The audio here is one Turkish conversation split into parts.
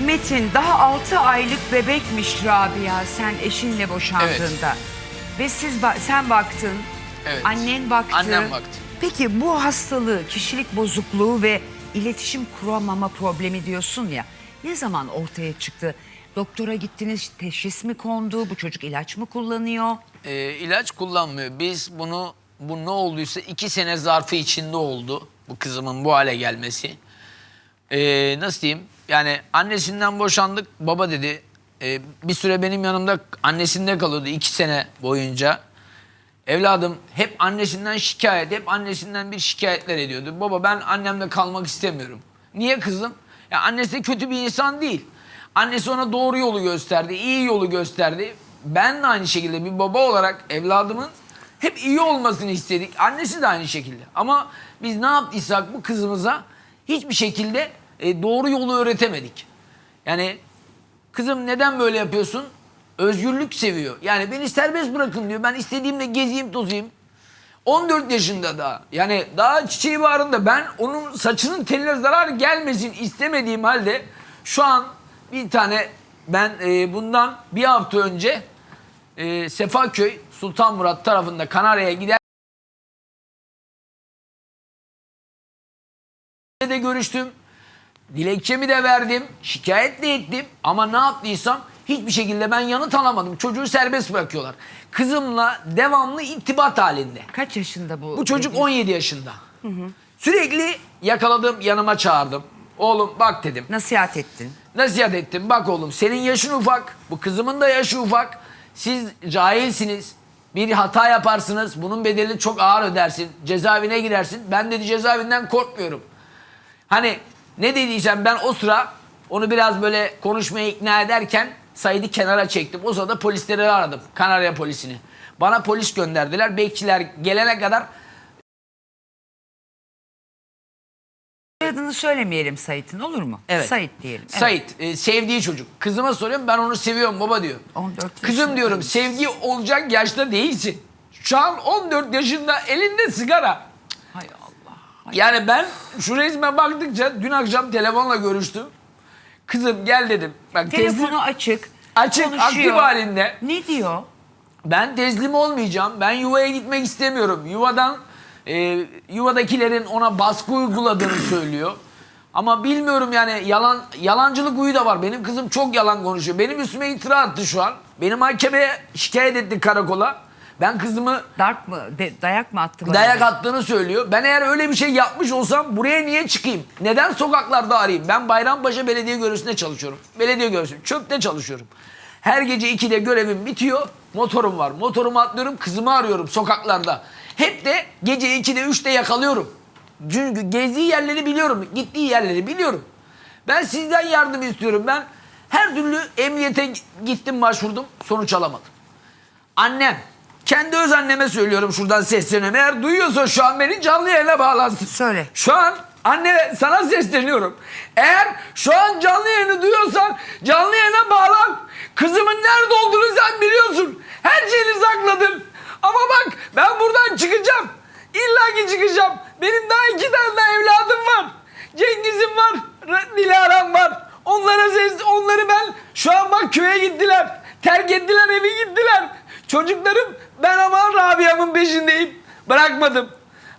Metin daha 6 aylık bebekmiş Rabia sen eşinle boşandığında. Ve siz ba- sen baktın. Evet. Annen baktı. Annem baktı. Peki bu hastalığı, kişilik bozukluğu ve iletişim kuramama problemi diyorsun ya. Ne zaman ortaya çıktı? Doktora gittiniz, teşhis mi kondu? Bu çocuk ilaç mı kullanıyor? Ee, ilaç kullanmıyor. Biz bunu bu ne olduysa iki sene zarfı içinde oldu. Bu kızımın bu hale gelmesi. Ee, nasıl diyeyim? Yani annesinden boşandık. Baba dedi. "e, bir süre benim yanımda annesinde kalıyordu iki sene boyunca. Evladım hep annesinden şikayet, hep annesinden bir şikayetler ediyordu. Baba ben annemle kalmak istemiyorum. Niye kızım? Ya annesi kötü bir insan değil. Annesi ona doğru yolu gösterdi, iyi yolu gösterdi. Ben de aynı şekilde bir baba olarak evladımın hep iyi olmasını istedik. Annesi de aynı şekilde. Ama biz ne yaptıysak bu kızımıza hiçbir şekilde e, doğru yolu öğretemedik. Yani Kızım neden böyle yapıyorsun? Özgürlük seviyor. Yani beni serbest bırakın diyor. Ben istediğimde gezeyim tozayım. 14 yaşında da. Yani daha çiçeği bağrında ben onun saçının teline zarar gelmesin istemediğim halde şu an bir tane ben e, bundan bir hafta önce e, Sefaköy Sultan Murat tarafında Kanarya'ya gider de görüştüm. Dilekçemi de verdim. Şikayet de ettim. Ama ne yaptıysam hiçbir şekilde ben yanıt alamadım. Çocuğu serbest bırakıyorlar. Kızımla devamlı irtibat halinde. Kaç yaşında bu? Bu çocuk bebek? 17 yaşında. Sürekli yakaladım yanıma çağırdım. Oğlum bak dedim. Nasihat ettin. Nasihat ettim. Bak oğlum senin yaşın ufak. Bu kızımın da yaşı ufak. Siz cahilsiniz. Bir hata yaparsınız. Bunun bedelini çok ağır ödersin. Cezaevine girersin. Ben dedi cezaevinden korkmuyorum. Hani ne dediysem ben o sıra onu biraz böyle konuşmaya ikna ederken Said'i kenara çektim. O sırada polisleri aradım. Kanarya polisini. Bana polis gönderdiler. Bekçiler gelene kadar Adını söylemeyelim Sait'in olur mu? Evet. Sait diyelim. Evet. Sait e, sevdiği çocuk. Kızıma soruyorum ben onu seviyorum baba diyor. 14 Kızım yaşında. diyorum sevgi olacak yaşta değilsin. Şu an 14 yaşında elinde sigara. Yani ben şu resme baktıkça dün akşam telefonla görüştüm. Kızım gel dedim. Bak Telefonu teslim, açık. Açık, konuşuyor. aktif halinde. Ne diyor? ben teslim olmayacağım. Ben yuvaya gitmek istemiyorum. Yuvadan e, yuvadakilerin ona baskı uyguladığını söylüyor. Ama bilmiyorum yani yalan yalancılık huyu da var. Benim kızım çok yalan konuşuyor. Benim üstüme iftira attı şu an. Beni mahkemeye şikayet etti karakola. Ben kızımı Darp mı? de- dayak mı attı bana? dayak attığını söylüyor. Ben eğer öyle bir şey yapmış olsam buraya niye çıkayım? Neden sokaklarda arayayım? Ben Bayrampaşa Belediye Görevlisi'nde çalışıyorum. Belediye Görevlisi. Çöpte çalışıyorum. Her gece 2'de görevim bitiyor. Motorum var. Motorumu atlıyorum. Kızımı arıyorum sokaklarda. Hep de gece 2'de 3'te yakalıyorum. Çünkü gezdiği yerleri biliyorum. Gittiği yerleri biliyorum. Ben sizden yardım istiyorum. Ben her türlü emniyete gittim başvurdum. Sonuç alamadım. Annem. Kendi öz anneme söylüyorum şuradan sesleniyorum. Eğer duyuyorsa şu an beni canlı yayına bağlansın. Söyle. Şu an anne sana sesleniyorum. Eğer şu an canlı yayını duyuyorsan canlı yayına bağlan. Kızımın nerede olduğunu sen biliyorsun. Her şeyini sakladın. Ama bak ben buradan çıkacağım. İlla ki çıkacağım. Benim daha iki tane daha evladım var. Cengiz'im var. Dilara'm var. Onlara ses, onları ben şu an bak köye gittiler. Terk ettiler evi gittiler. Çocuklarım ben ama Rabia'mın peşindeyim. Bırakmadım.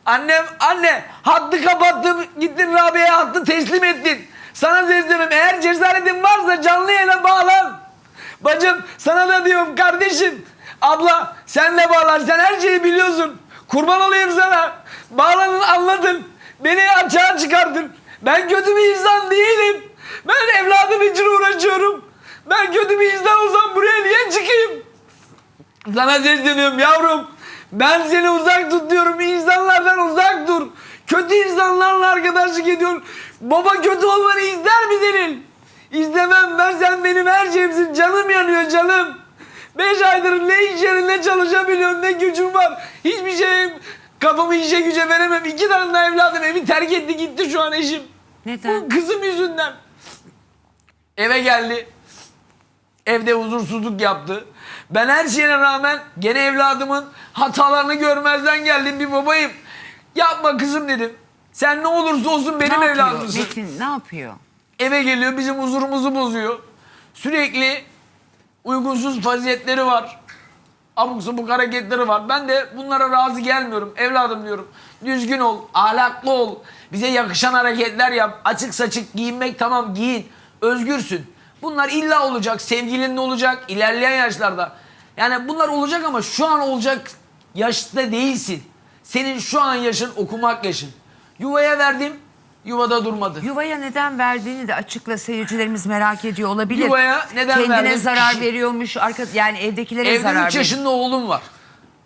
Annem anne hattı kapattım gittin Rabia'ya hattı teslim ettin. Sana sesleniyorum eğer cesaretin varsa canlı yayına bağlan. Bacım sana da diyorum kardeşim. Abla sen de bağlan sen her şeyi biliyorsun. Kurban olayım sana. Bağlanın anladın. Beni açığa çıkardın. Ben kötü bir insan değilim. Ben evladım için uğraşıyorum. Ben kötü bir insan olsam buraya niye çıkayım? Sana sesleniyorum yavrum. Ben seni uzak tutuyorum. İnsanlardan uzak dur. Kötü insanlarla arkadaşlık ediyorsun. Baba kötü olmanı ister mi senin? İstemem ben sen benim her şeyimsin. Canım yanıyor canım. Beş aydır ne iş yerinde çalışabiliyorum ne gücüm var. Hiçbir şey kafamı işe güce veremem. İki tane daha evladım evi terk etti gitti şu an eşim. Neden? Bu kızım yüzünden. Eve geldi. Evde huzursuzluk yaptı. Ben her şeyine rağmen gene evladımın hatalarını görmezden geldim bir babayım. Yapma kızım dedim. Sen ne olursa olsun benim ne yapıyor? evladımsın. Metin ne yapıyor? Eve geliyor bizim huzurumuzu bozuyor. Sürekli uygunsuz faziyetleri var. Abuk sabuk hareketleri var. Ben de bunlara razı gelmiyorum. Evladım diyorum. Düzgün ol, ahlaklı ol. Bize yakışan hareketler yap. Açık saçık giyinmek tamam giyin. Özgürsün. Bunlar illa olacak. Sevgilin de olacak. ilerleyen yaşlarda. Yani bunlar olacak ama şu an olacak yaşta değilsin. Senin şu an yaşın okumak yaşın. Yuvaya verdim, yuvada durmadı. Yuvaya neden verdiğini de açıkla seyircilerimiz merak ediyor olabilir. Yuvaya neden Kendine verdim? zarar veriyormuş. Arka, yani evdekilere Evde zarar 3 veriyor. yaşında oğlum var.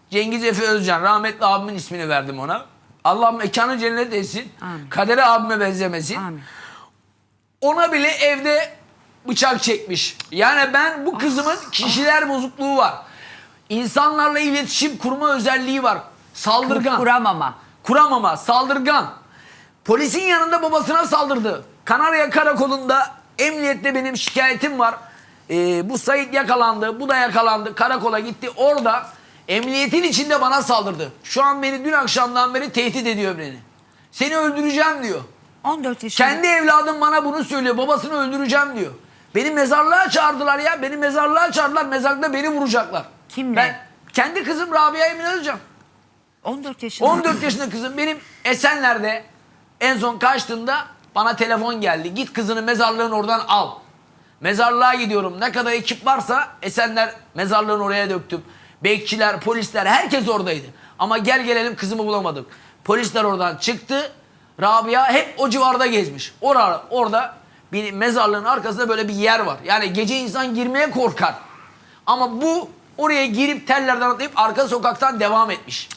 Cengiz Efe Özcan. Rahmetli abimin ismini verdim ona. Allah mekanı cennet etsin. Amin. Kadere abime benzemesin. Amin. Ona bile evde bıçak çekmiş. Yani ben bu kızımın kişiler bozukluğu var. İnsanlarla iletişim kurma özelliği var. Saldırgan. Kuramama. Kuramama, saldırgan. Polisin yanında babasına saldırdı. Kanarya Karakolu'nda emniyette benim şikayetim var. Ee, bu Sait yakalandı, bu da yakalandı. Karakola gitti. Orada emniyetin içinde bana saldırdı. Şu an beni dün akşamdan beri tehdit ediyor beni. Seni öldüreceğim diyor. 14 yaşında. Kendi evladım bana bunu söylüyor. Babasını öldüreceğim diyor. Beni mezarlığa çağırdılar ya. Beni mezarlığa çağırdılar. Mezarlıkta beni vuracaklar. Kimle? Ben kendi kızım Rabia Emin Özcan. 14 yaşında. 14 yaşında kızım benim Esenler'de en son kaçtığında bana telefon geldi. Git kızını mezarlığın oradan al. Mezarlığa gidiyorum. Ne kadar ekip varsa Esenler mezarlığın oraya döktüm. Bekçiler, polisler herkes oradaydı. Ama gel gelelim kızımı bulamadım. Polisler oradan çıktı. Rabia hep o civarda gezmiş. Orada, orada bir mezarlığın arkasında böyle bir yer var. Yani gece insan girmeye korkar. Ama bu oraya girip tellerden atlayıp arka sokaktan devam etmiş.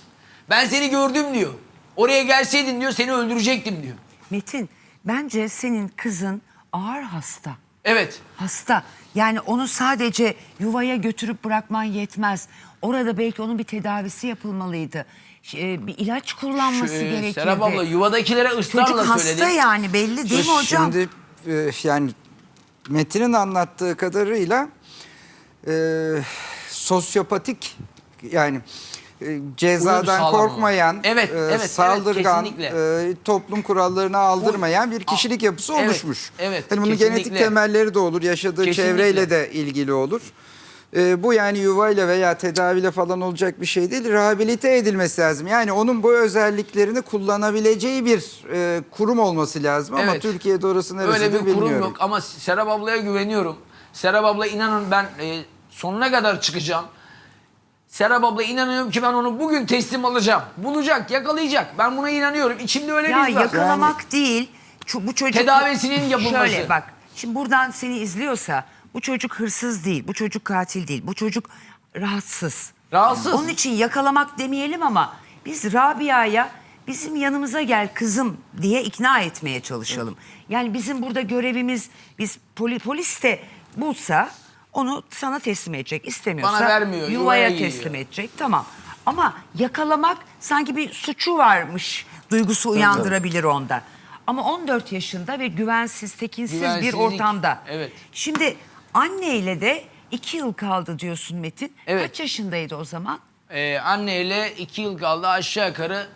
Ben seni gördüm diyor. Oraya gelseydin diyor seni öldürecektim diyor. Metin bence senin kızın ağır hasta. Evet. Hasta. Yani onu sadece yuvaya götürüp bırakman yetmez. Orada belki onun bir tedavisi yapılmalıydı. Ş- e, Bir ilaç kullanması Şu, e, gerekirdi. Serap abla yuvadakilere Çocuk ısrarla hasta söyledi. yani belli değil mi hocam? Şimdi e, yani Metin'in anlattığı kadarıyla e, sosyopatik yani e, cezadan korkmayan, Evet, e, evet, evet, saldırgan, kesinlikle. e, toplum kurallarına aldırmayan bir kişilik yapısı Evet, oluşmuş. evet, Yani bunun kesinlikle. genetik temelleri de olur, yaşadığı Kesinlikle. çevreyle de ilgili olur. E, bu yani yuvayla veya tedaviyle falan olacak bir şey değil. Rehabilite edilmesi lazım. Yani onun bu özelliklerini kullanabileceği bir e, kurum olması lazım. Ama Evet. Türkiye'de orası neresi Öyle bir kurum bilmiyorum. yok ama Serap ablaya güveniyorum. Serap abla inanın ben e, sonuna kadar çıkacağım. Serap abla inanıyorum ki ben onu bugün teslim alacağım. Bulacak, yakalayacak. Ben buna inanıyorum. İçimde öyle Ya bir his var. yakalamak değil. Bu çocuk Tedavisinin yapılması. Şöyle bak. Şimdi buradan seni izliyorsa bu çocuk hırsız değil. Bu çocuk katil değil. Bu çocuk rahatsız. Rahatsız. Onun için yakalamak demeyelim ama biz Rabia'ya bizim yanımıza gel kızım diye ikna etmeye çalışalım. Yani bizim burada görevimiz biz poli, polis de bulsa onu sana teslim edecek. İstemiyorsa Bana vermiyor, yuvaya yuvaya teslim edecek. Tamam. Ama yakalamak sanki bir suçu varmış duygusu uyandırabilir onda. Ama 14 yaşında ve güvensiz, tekinsiz bir Güvensizlik, ortamda. evet. Şimdi anneyle de iki yıl kaldı diyorsun Metin. Evet. Kaç yaşındaydı o zaman? Ee, anneyle iki yıl kaldı aşağı yukarı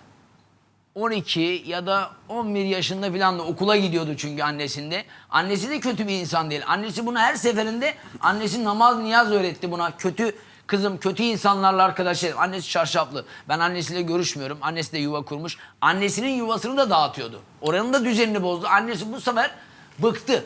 12 ya da 11 yaşında falan da okula gidiyordu çünkü annesinde. Annesi de kötü bir insan değil. Annesi bunu her seferinde annesi namaz niyaz öğretti buna. Kötü kızım kötü insanlarla arkadaş edelim. Annesi çarşaflı. Ben annesiyle görüşmüyorum. Annesi de yuva kurmuş. Annesinin yuvasını da dağıtıyordu. Oranın da düzenini bozdu. Annesi bu sefer bıktı.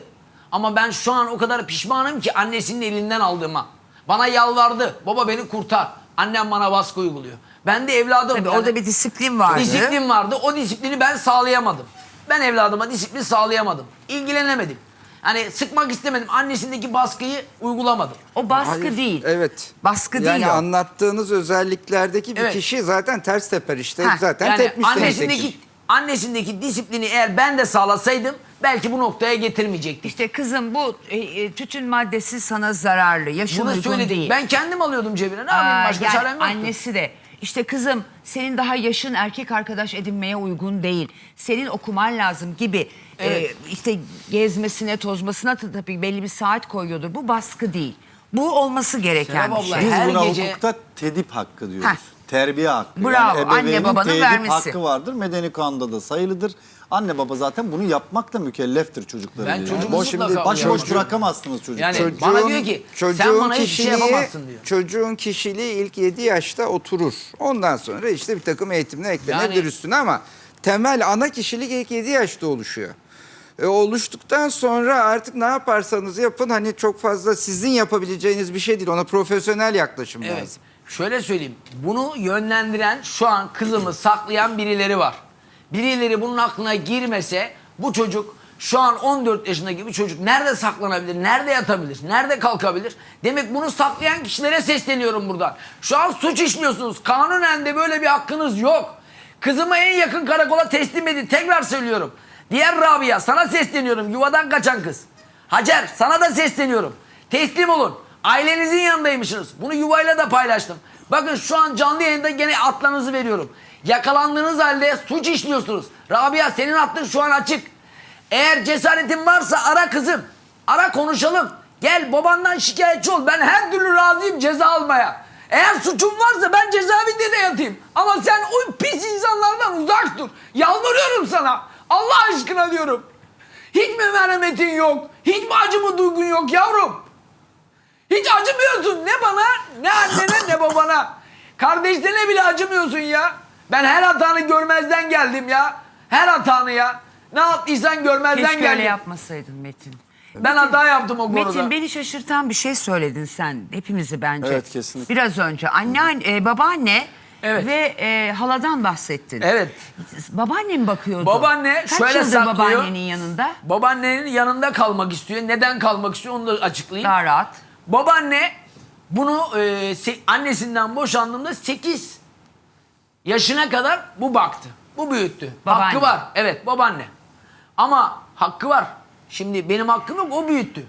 Ama ben şu an o kadar pişmanım ki annesinin elinden aldığıma. Bana yalvardı. Baba beni kurtar. Annem bana baskı uyguluyor. Ben de evladım. Tabii yani- orada bir disiplin vardı. Disiplin vardı. O disiplini ben sağlayamadım. Ben evladıma disiplin sağlayamadım. İlgilenemedim. Hani sıkmak istemedim. Annesindeki baskıyı uygulamadım. O baskı Hayır, değil. Evet. Baskı yani değil o. anlattığınız özelliklerdeki bir Evet. kişi zaten ters teper işte. Heh, zaten Yani tepmiş annesindeki ki. Annesindeki disiplini eğer ben de sağlasaydım belki bu noktaya getirmeyecektik. İşte kızım bu e, e, tütün maddesi sana zararlı. Yaşın Bunu uygun söyledik. değil. Ben kendim alıyordum cebine. Ne yapayım Aa, başka yani çarem yoktu. Annesi de işte kızım senin daha yaşın erkek arkadaş edinmeye uygun değil. Senin okuman lazım gibi. Evet. Ee, işte gezmesine tozmasına da tabii belli bir saat koyuyordur. Bu baskı değil. Bu olması gereken Serap bir abla, şey. Biz Her buna gece- hukukta tedip hakkı diyoruz. Heh, terbiye hakkı. Bravo, anne ebeveynin babanın tedip vermesi. hakkı vardır. Medeni kanunda da sayılıdır. Anne baba zaten bunu yapmakla mükelleftir çocukları. Ben yani. çocuğumu boş, mutlaka başıboş uyarıyorum. bırakamazsınız çocukları. Yani bana diyor ki sen bana hiçbir şey yapamazsın diyor. Çocuğun kişiliği ilk 7 yaşta oturur. Ondan sonra işte bir takım eğitimler eklenebilir Yani- üstüne ama temel ana kişilik ilk 7 yaşta oluşuyor. E, oluştuktan sonra artık ne yaparsanız yapın hani çok fazla sizin yapabileceğiniz bir şey değil. Ona profesyonel yaklaşım Evet. lazım. Şöyle söyleyeyim. Bunu yönlendiren şu an kızımı saklayan birileri var. Birileri bunun aklına girmese bu çocuk şu an 14 yaşındaki bir çocuk nerede saklanabilir, nerede yatabilir, nerede kalkabilir? Demek bunu saklayan kişilere sesleniyorum buradan. Şu an suç işliyorsunuz. Kanunen de böyle bir hakkınız yok. Kızımı en yakın karakola teslim edin. Tekrar söylüyorum. Diğer Rabia sana sesleniyorum. Yuvadan kaçan kız. Hacer sana da sesleniyorum. Teslim olun. Ailenizin yanındaymışsınız. Bunu yuvayla da paylaştım. Bakın şu an canlı yayında gene atlarınızı veriyorum. Yakalandığınız halde suç işliyorsunuz. Rabia senin hattın şu an açık. Eğer cesaretin varsa ara kızım. Ara konuşalım. Gel babandan şikayetçi ol. Ben her türlü razıyım ceza almaya. Eğer suçum varsa ben cezaevinde de yatayım. Ama sen o pis insanlardan uzak dur. Yalvarıyorum sana. Allah aşkına diyorum. Hiç mi merhametin yok? Hiç mi acıma duygun yok yavrum? Hiç acımıyorsun ne bana ne annene ne babana. Kardeşlerine bile acımıyorsun ya. Ben her hatanı görmezden geldim ya. Her hatanı ya. Ne yaptıysan görmezden Keşke öyle geldim. yapmasaydın Metin. Ben hata yaptım o konuda. Metin beni şaşırtan bir şey söyledin sen. Hepimizi bence. Evet, kesinlikle. Biraz önce anne, e, babaanne Evet. ve e, haladan bahsettin. Evet. Babaanne mi bakıyordu? Babaanne Kaç şöyle yıldır saklıyor. babaannenin yanında? Babaannenin yanında kalmak istiyor. Neden kalmak istiyor onu da açıklayayım. Daha rahat. Babaanne bunu e, annesinden boşandığında 8 yaşına kadar bu baktı. Bu büyüttü. Babaanne. Hakkı var. Evet babaanne. Ama hakkı var. Şimdi benim hakkım yok o büyüttü.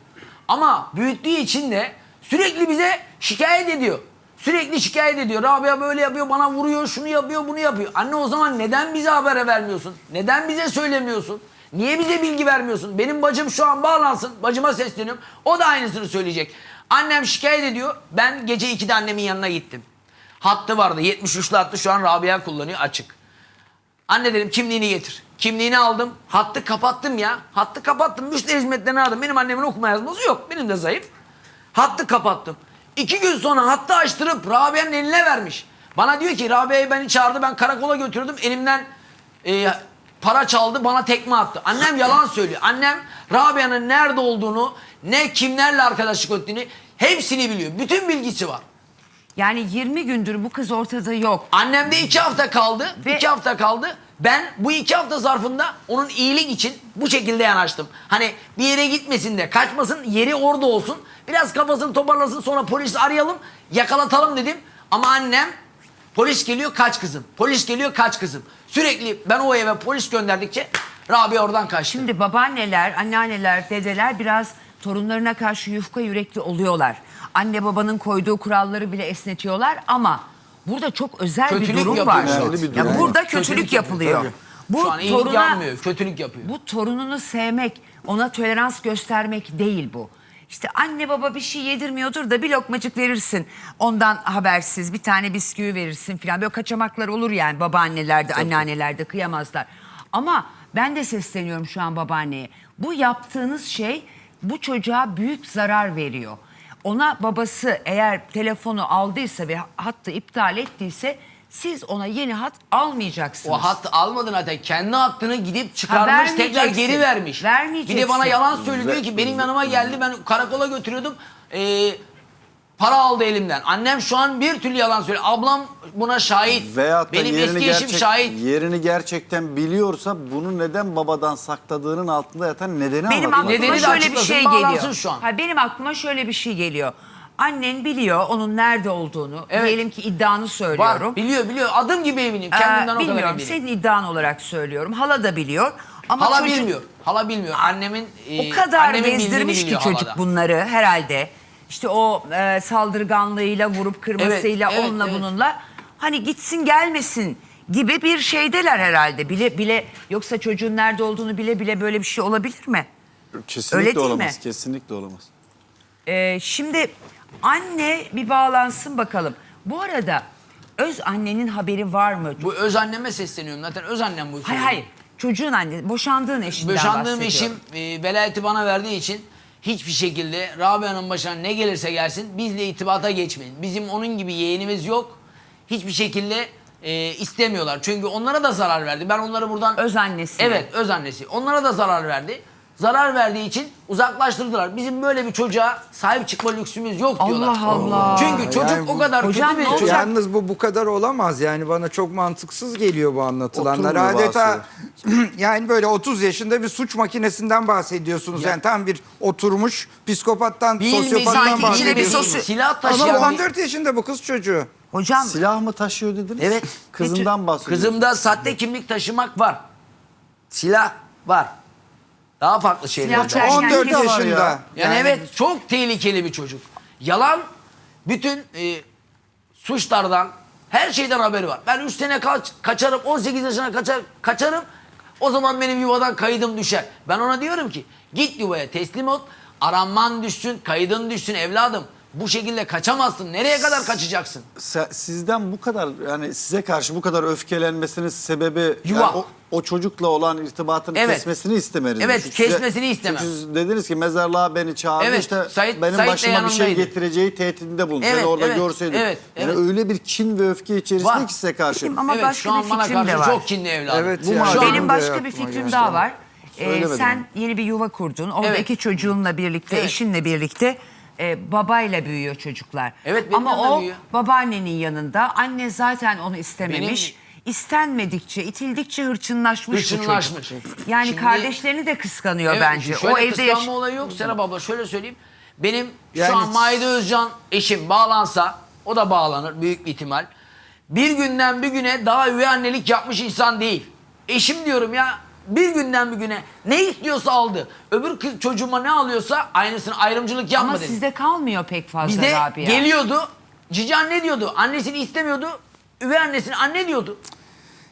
Ama büyüttüğü için de sürekli bize şikayet ediyor. Sürekli şikayet ediyor. Rabia böyle yapıyor, bana vuruyor, şunu yapıyor, bunu yapıyor. Anne o zaman neden bize haber vermiyorsun? Neden bize söylemiyorsun? Niye bize bilgi vermiyorsun? Benim bacım şu an bağlansın. Bacıma sesleniyorum. O da aynısını söyleyecek. Annem şikayet ediyor. Ben gece 2'de annemin yanına gittim. Hattı vardı. 73'lü hattı şu an Rabia kullanıyor açık. Anne dedim kimliğini getir. Kimliğini aldım. Hattı kapattım ya. Hattı kapattım. Müşteri hizmetlerini aradım. Benim annemin okuma yazması yok. Benim de zayıf. Hattı kapattım. İki gün sonra hattı açtırıp Rabia'nın eline vermiş. Bana diyor ki Rabia'yı beni çağırdı. Ben karakola götürdüm. Elimden e, para çaldı. Bana tekme attı. Annem yalan söylüyor. Annem Rabia'nın nerede olduğunu, ne kimlerle arkadaşlık ettiğini hepsini biliyor. Bütün bilgisi var. Yani 20 gündür bu kız ortada yok. Annem de iki hafta kaldı. Ve- iki hafta kaldı. Ben bu iki hafta zarfında onun iyilik için bu şekilde yanaştım. Hani bir yere gitmesin de kaçmasın yeri orada olsun. Biraz kafasını toparlasın sonra polisi arayalım yakalatalım dedim. Ama annem polis geliyor kaç kızım. Polis geliyor kaç kızım. Sürekli ben o eve polis gönderdikçe Rabia oradan kaçtı. Şimdi babaanneler, anneanneler, dedeler biraz torunlarına karşı yufka yürekli oluyorlar. Anne babanın koyduğu kuralları bile esnetiyorlar ama burada çok özel Kötülük bir durum var. Önemli bir Ya durum burada var. kötülük, Kötülük yapılıyor. yapıyor, Bu Şu an iyilik toruna yapmıyor kötülük yapıyor. bu torununu sevmek, ona tolerans göstermek değil bu. İşte anne baba bir şey yedirmiyordur da bir lokmacık verirsin. Ondan habersiz bir tane bisküvi verirsin falan. Böyle kaçamaklar olur yani babaannelerde, anneannelerde kıyamazlar. Ama ben de sesleniyorum şu an babaanneye. Bu yaptığınız şey bu çocuğa büyük zarar veriyor. Ona babası eğer telefonu aldıysa ve hattı iptal ettiyse siz ona yeni hat almayacaksınız. O hat almadın zaten. Kendi hattını gidip çıkarmış vermeyeceksin. tekrar geri vermiş. Vermeyeceksin. Bir de bana yalan söylüyor ki benim yanıma geldi ben karakola götürüyordum. Ee, para aldı elimden. Annem şu an bir türlü yalan söylüyor. Ablam buna şahit. Veyahut da benim yerini, eski eşim gerçek, şahit. yerini gerçekten biliyorsa bunu neden babadan sakladığının altında yatan nedeni Benim anlatmak. aklıma Nedeni de şöyle bir açıklasın, şey bağlansın geliyor. şu an. Ha, benim aklıma şöyle bir şey geliyor. Annen biliyor onun nerede olduğunu. Evet. Diyelim ki iddianı söylüyorum. Var biliyor biliyor. Adım gibi eminim. Ee, Kendimden o kadar bilmiyorum eminim. senin iddian olarak söylüyorum. Hala da biliyor. Ama Hala çocuk bilmiyor. Hala bilmiyor. Annemin e, o kadar annemin bildiğini ki biliyor çocuk halada. bunları herhalde. İşte o e, saldırganlığıyla vurup kırmasıyla Evet, evet, onunla evet. bununla. Hani gitsin gelmesin gibi bir şeydeler herhalde. Bile bile yoksa çocuğun nerede olduğunu bile bile böyle bir şey olabilir mi? Kesinlikle Öyle değil olamaz. mi? Kesinlikle olamaz. Ee, şimdi anne bir bağlansın bakalım. Bu arada öz annenin haberi var mı? Bu öz anneme sesleniyorum zaten öz annem bu. Hayır hayır. Çocuğun annesi, boşandığın eşinden Boşandığım bahsediyorum. eşim e, velayeti bana verdiği için hiçbir şekilde Rabia'nın başına ne gelirse gelsin bizle itibata geçmeyin. Bizim onun gibi yeğenimiz yok. Hiçbir şekilde e, istemiyorlar. Çünkü onlara da zarar verdi. Ben onları buradan... Öz annesi. Evet öz annesi. Onlara da zarar verdi. Zarar verdiği için uzaklaştırdılar. Bizim böyle bir çocuğa sahip çıkma lüksümüz yok diyorlar. Allah Allah. Çünkü çocuk Yani bu- o kadar Hocam kötü bir çocuk. Yalnız bu bu kadar olamaz yani bana çok mantıksız geliyor bu anlatılanlar. Oturmuyor Adeta yani böyle 30 yaşında bir suç makinesinden bahsediyorsunuz. Ya. Yani tam bir oturmuş psikopattan, Bilmiyor, sosyopattan sanki içine bir bahsediyorsunuz. sosu- Silah Ama taşıyan bir- 14 yaşında bu kız çocuğu. Hocam Silah mı taşıyor dediniz? Evet. Kızından bahsediyor. Kızımda sahte kimlik taşımak var. Silah var. Daha farklı şeyler. Silah var. çerken 14 kez var yaşında. ya. Yani, evet çok tehlikeli bir çocuk. Yalan bütün e, suçlardan her şeyden haberi var. Ben 3 sene kaç, kaçarım 18 yaşına kaçar, kaçarım o zaman benim yuvadan kaydım düşer. Ben ona diyorum ki git yuvaya teslim ol aranman düşsün kaydın düşsün evladım. Bu şekilde kaçamazsın. Nereye kadar kaçacaksın? Se- sizden bu kadar yani size karşı bu kadar öfkelenmesinin sebebi Yuva. yani o, o çocukla olan irtibatını Evet. kesmesini istemeriz. Evet, Çünkü size- kesmesini istemem. Çünkü siz dediniz ki mezarlığa beni çağırdı Evet, işte Sait- benim Sait de başıma bir şey yanımdaydı. getireceği tehdidinde bulundu. Evet, Seni orada evet, görseydim. evet, yani evet. öyle bir kin ve öfke içerisinde Var. ki size karşı. Ama evet başka şu an bir bana fikrim de karşı var. çok kinli evladım. Evet Bu ya. benim başka bir fikrim daha var. Ee, Söylemedim sen yeni bir yuva kurdun. Oradaki Evet. çocuğunla birlikte, Evet. eşinle birlikte e, babayla büyüyor çocuklar. Evet, benim Ama yanımda o büyüyor. babaannenin yanında. Anne zaten onu istememiş. İstenmedikçe, itildikçe hırçınlaşmış, bu Hırçınlaşmış. çocuk. Yani Şimdi- kardeşlerini de kıskanıyor Evet, bence. Şöyle O evde kıskanma yaş- olayı yok Serap abla. Şöyle söyleyeyim. Benim Yani- şu an Maide Özcan eşim bağlansa o da bağlanır büyük bir ihtimal. Bir günden bir güne daha üvey annelik yapmış insan değil. Eşim diyorum ya bir günden bir güne ne istiyorsa aldı. Öbür kız çocuğuma ne alıyorsa aynısını ayrımcılık yapma Ama dedi. sizde kalmıyor pek fazla Bizde Rabia. geliyordu. Cici anne diyordu. Annesini istemiyordu. Üvey annesini anne diyordu.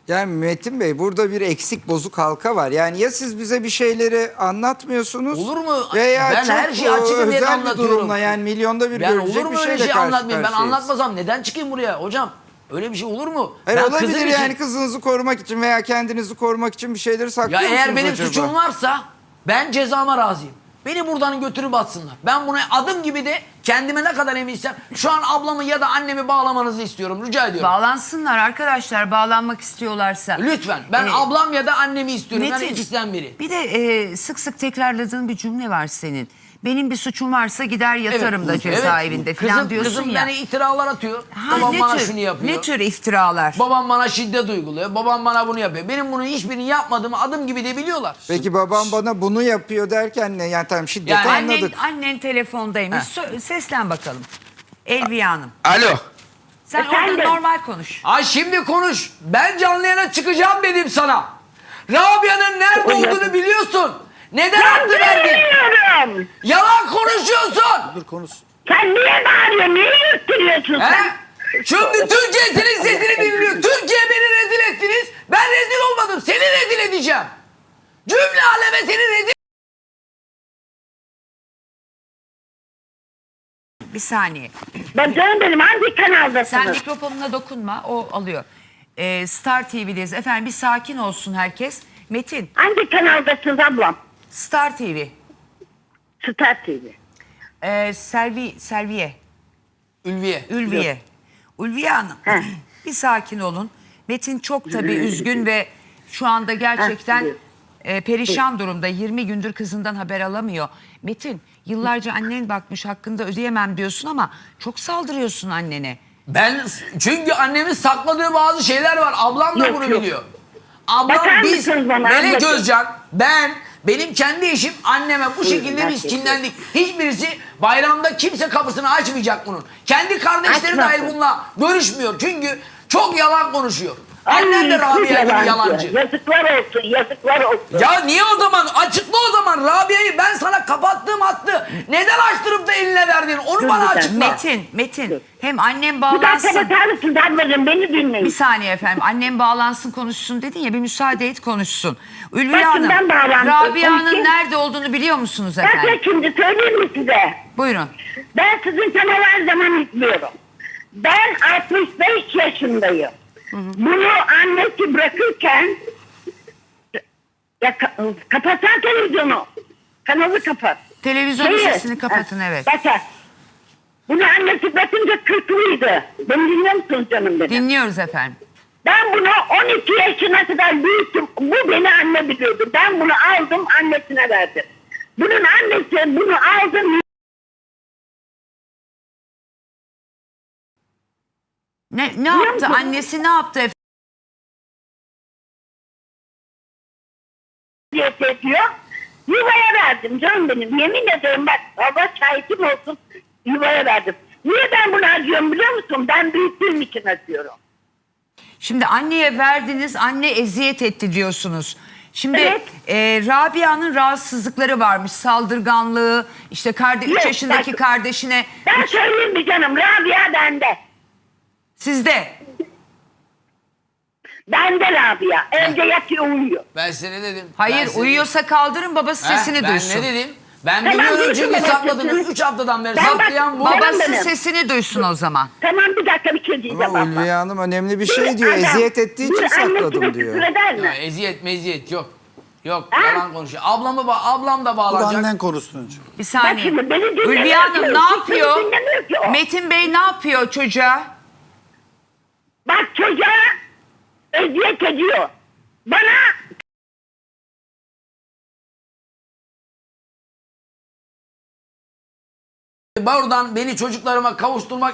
Yani Metin Bey burada bir eksik bozuk halka var. Yani ya siz bize bir şeyleri anlatmıyorsunuz. Olur mu? Veya Ben çok her şeyi açık e, özel bir anlatıyorum. durumla yani milyonda bir Ben görecek olur mu bir öyle şeyle şey karşı anlatmayayım? Ben karşıyayız. anlatmasam neden çıkayım buraya hocam? Öyle bir şey olur mu? Hayır ben olabilir kızım yani için- kızınızı korumak için veya kendinizi korumak için bir şeyleri Ya saklıyor musunuz eğer benim acaba? suçum varsa ben cezama razıyım. Beni buradan götürüp atsınlar. Ben buna adım gibi de kendime ne kadar eminsem şu an ablamı ya da annemi bağlamanızı istiyorum. Rica ediyorum. Bağlansınlar arkadaşlar bağlanmak istiyorlarsa. Lütfen. Ben Ee, ablam ya da annemi istiyorum. Metin, ikisinden biri. Bir de e, sık sık tekrarladığın bir cümle var senin. Benim bir suçum varsa gider yatarım da Evet. cezaevinde falan kızım, diyorsun kızım ya. beni itiralar atıyor. Ha, babam ne bana tür, şunu yapıyor. Ne tür iftiralar? Babam bana şiddet uyguluyor. Babam bana bunu yapıyor. Benim bunun hiçbirini yapmadığımı adım gibi de biliyorlar. Peki babam bana bunu yapıyor derken ne? Yani tamam şiddeti Yani annen, anladık. annen telefondaymış. Sö- Seslen bakalım. Elviye Hanım. Alo. Sen Efendim? orada normal konuş. Ay şimdi konuş. Ben canlı yayına çıkacağım dedim sana. Rabia'nın nerede olduğunu. Neden attı verdin? Bilmiyorum. Yalan konuşuyorsun. Dur konuş. Sen niye bağırıyorsun? Niye yürüttürüyorsun He? sen? Şimdi Türkiye senin sesini dinliyor. Türkiye beni rezil ettiniz. Ben rezil olmadım. Seni rezil edeceğim. Cümle aleme seni rezil Bir saniye. Ben canım benim hangi Sen kanaldasınız? mikrofonuna dokunma. O alıyor. Ee, Star TV'deyiz. Efendim bir sakin olsun herkes. Metin, Hangi kanaldasınız ablam? Star TV. Star TV. Ee, Selvi, Selviye. Ülviye. Ülviye. Ulviye Hanım. Heh. bir sakin olun. Metin çok tabii üzgün ve şu anda gerçekten e, perişan durumda. 20 gündür kızından haber alamıyor. Metin yıllarca annen bakmış hakkında ödeyemem diyorsun ama çok saldırıyorsun annene. Ben çünkü annemin sakladığı bazı şeyler var. Ablam da Yok, bunu yok. biliyor. Ablam Bakar biz mısınız bana? Melek Anlatın. Özcan, ben, benim kendi eşim anneme bu şekilde biz kinlendik. Hiçbirisi bayramda kimse kapısını açmayacak bunun. Kendi kardeşleri Açmasın. dahil bununla görüşmüyor. Çünkü çok yalan konuşuyor. Ay, Annem de Rabia gibi yalancı. Yazıklar olsun, yazıklar olsun. Ya niye o zaman? Açıkla o zaman Rabia'yı ben sana kapattığım hattı neden açtırıp da eline verdin? Onu Dur bana bir açıkla. Metin, Metin hem annem Bir dakika bağlansın. bakar mısınız ablacığım? Beni dinleyin. Bir saniye efendim. Annem bağlansın konuşsun dedin ya bir müsaade et konuşsun. Ülviye Bakın Hanım, ben bağlandım, Rabia'nın konuşayım. nerede olduğunu biliyor musunuz Bakın efendim? şimdi söyleyeyim mi size? Buyurun. Ben sizin kanalı her zaman izliyorum. Ben 65 yaşındayım. Bunu annesi bırakırken ya ka- kapatsana televizyonu. Kanalı kapat. Televizyonun Şeyi, sesini kapatın evet. Bakın. Bunu annesi bırakınca kırklıydı. Beni dinliyor musunuz canım benim? Dinliyoruz efendim. Ben bunu 12 yaşına kadar büyüttüm. Bu beni anne biliyordu. Ben bunu aldım annesine verdim. Bunun annesi bunu aldım. Ne, ne yaptı? Annesi ne yaptı efendim? diye ediyor. Yuvaya verdim canım benim. Yemin ederim bak Allah şahitim olsun yuvaya verdim. Niye ben bunu acıyorum biliyor musun? Ben büyüttüğüm için acıyorum. Şimdi anneye verdiniz, anne eziyet etti diyorsunuz. Şimdi Evet. e, Rabia'nın rahatsızlıkları varmış, saldırganlığı, işte karde 3 Yok, yaşındaki bak- kardeşine Ben söyleyeyim mi canım? Rabia bende. Sizde. Bende Rabia. Evde yatıyor uyuyor. Ben size ne dedim? Hayır Ben size- uyuyorsa kaldırın babası He, sesini ben duysun. ne dedim? Ben Tamam, biliyorum duysun çünkü babası sakladınız. sesini. 3 haftadan beri Ben bak- saklayan bu. Babam Babası benim. sesini duysun o zaman. Tamam bir dakika bir şey diyeceğim Ama abla. Ulviye Hanım önemli bir şey diyor. adam Eziyet ettiği için bir annesine sakladım küfür diyor. eder mi? Ya, eziyet meziyet yok. Yok Ha? yalan konuşuyor. Ablamı ba- ablam da Bu da bağlanacak. annen konuşsun önce. Bir saniye. Şimdi beni dinlemiyor Ulviye ki, Hanım ne hiç yapıyor? beni dinlemiyor ki o. Metin Bey ne yapıyor çocuğa? Bak çocuğa eziyet ediyor. Bana Buradan beni çocuklarıma kavuşturmak